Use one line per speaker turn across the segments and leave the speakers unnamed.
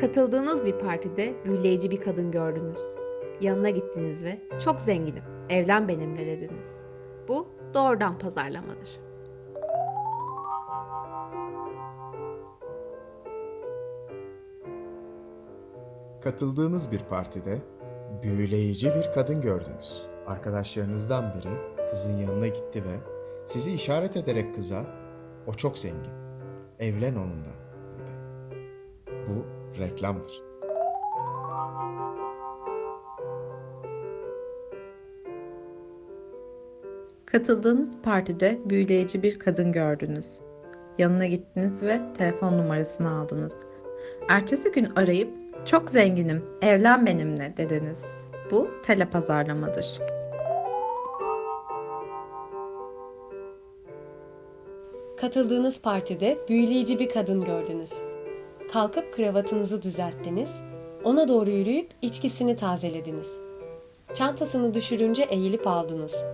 Katıldığınız bir partide büyüleyici bir kadın gördünüz. Yanına gittiniz ve çok zenginim, evlen benimle dediniz. Bu doğrudan pazarlamadır.
Katıldığınız bir partide büyüleyici bir kadın gördünüz. Arkadaşlarınızdan biri kızın yanına gitti ve sizi işaret ederek kıza "O çok zengin. Evlen onunla." dedi. Bu reklamdır.
Katıldığınız partide büyüleyici bir kadın gördünüz. Yanına gittiniz ve telefon numarasını aldınız. Ertesi gün arayıp çok zenginim, evlen benimle dediniz. Bu telepazarlamadır.
Katıldığınız partide büyüleyici bir kadın gördünüz. Kalkıp kravatınızı düzelttiniz, ona doğru yürüyüp içkisini tazelediniz. Çantasını düşürünce eğilip aldınız.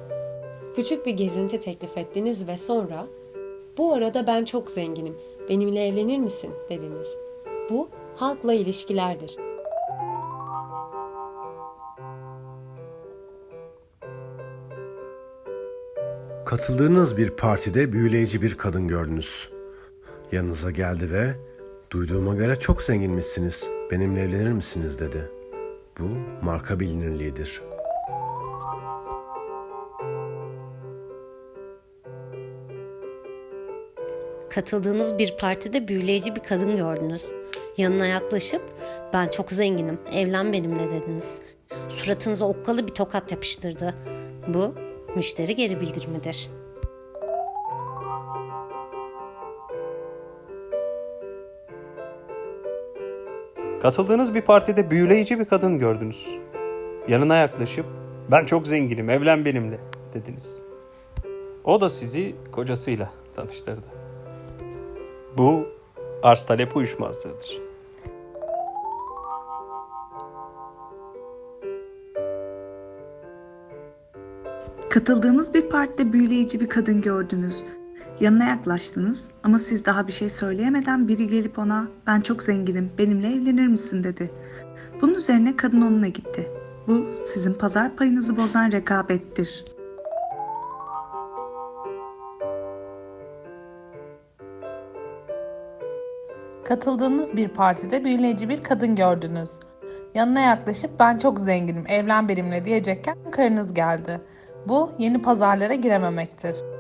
Küçük bir gezinti teklif ettiniz ve sonra "Bu arada ben çok zenginim, benimle evlenir misin?" dediniz. Bu halkla ilişkilerdir.
Katıldığınız bir partide büyüleyici bir kadın gördünüz. Yanınıza geldi ve duyduğuma göre çok zenginmişsiniz. Benimle evlenir misiniz dedi. Bu marka bilinirliğidir.
Katıldığınız bir partide büyüleyici bir kadın gördünüz. Yanına yaklaşıp ben çok zenginim, evlen benimle dediniz. Suratınıza okkalı bir tokat yapıştırdı. Bu müşteri geri bildirimidir.
Katıldığınız bir partide büyüleyici bir kadın gördünüz. Yanına yaklaşıp ben çok zenginim evlen benimle dediniz. O da sizi kocasıyla tanıştırdı. Bu arz talep uyuşmazlığıdır.
Katıldığınız bir partide büyüleyici bir kadın gördünüz. Yanına yaklaştınız ama siz daha bir şey söyleyemeden biri gelip ona ben çok zenginim benimle evlenir misin dedi. Bunun üzerine kadın onunla gitti. Bu sizin pazar payınızı bozan rekabettir.
Katıldığınız bir partide büyüleyici bir kadın gördünüz. Yanına yaklaşıp ben çok zenginim, evlen benimle diyecekken karınız geldi. Bu yeni pazarlara girememektir.